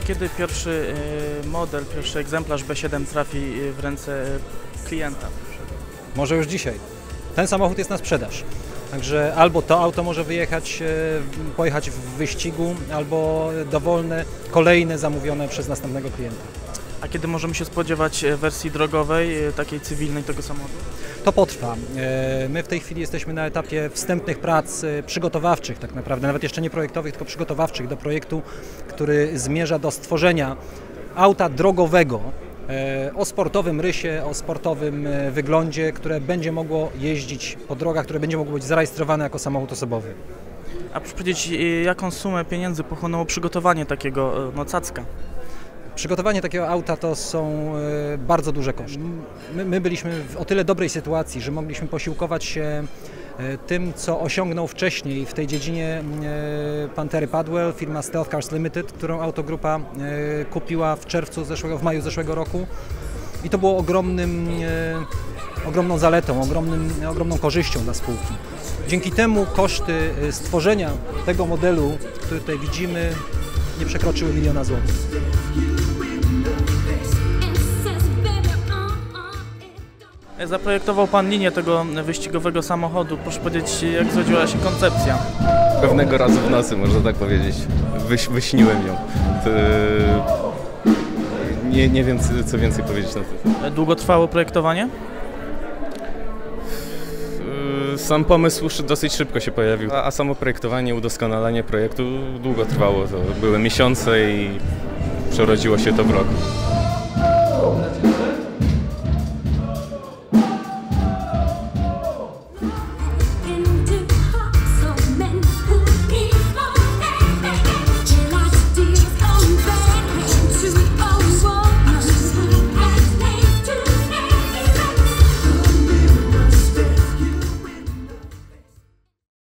kiedy pierwszy e, model, pierwszy egzemplarz B7 trafi e, w ręce e, klienta? Może już dzisiaj. Ten samochód jest na sprzedaż. Także albo to auto może wyjechać, pojechać w wyścigu, albo dowolne, kolejne zamówione przez następnego klienta. A kiedy możemy się spodziewać e, wersji drogowej, e, takiej cywilnej tego samochodu? To potrwa. E, My w tej chwili jesteśmy na etapie wstępnych prac przygotowawczych tak naprawdę, nawet jeszcze nie projektowych, tylko przygotowawczych do projektu, który zmierza do stworzenia auta drogowego o sportowym rysie, o sportowym wyglądzie, które będzie mogło jeździć po drogach, które będzie mogło być zarejestrowane jako samochód osobowy. A proszę powiedzieć, jaką sumę pieniędzy pochłonęło przygotowanie takiego no, cacka? Przygotowanie takiego auta to są e, bardzo duże koszty. My, my byliśmy w o tyle dobrej sytuacji, że mogliśmy posiłkować się e, tym, co osiągnął wcześniej w tej dziedzinie e, pan Terry Padwell, firma Stealth Cars Limited, którą autogrupa kupiła w czerwcu zeszłego, w maju zeszłego roku. I to było ogromnym, ogromną zaletą, ogromnym, ogromną korzyścią dla spółki. Dzięki temu koszty stworzenia tego modelu, który tutaj widzimy, nie przekroczyły miliona złotych. Zaprojektował Pan linię tego wyścigowego samochodu. Proszę powiedzieć, jak zrodziła się koncepcja? Pewnego razu w nocy, można tak powiedzieć. Wyś, wyśniłem ją. To, nie, nie wiem, co, więcej powiedzieć na to. E, Długo trwało projektowanie? Yy, Sam pomysł dosyć szybko się pojawił, a, a samo projektowanie, udoskonalanie projektu długo trwało. To były miesiące i przerodziło się to w rok.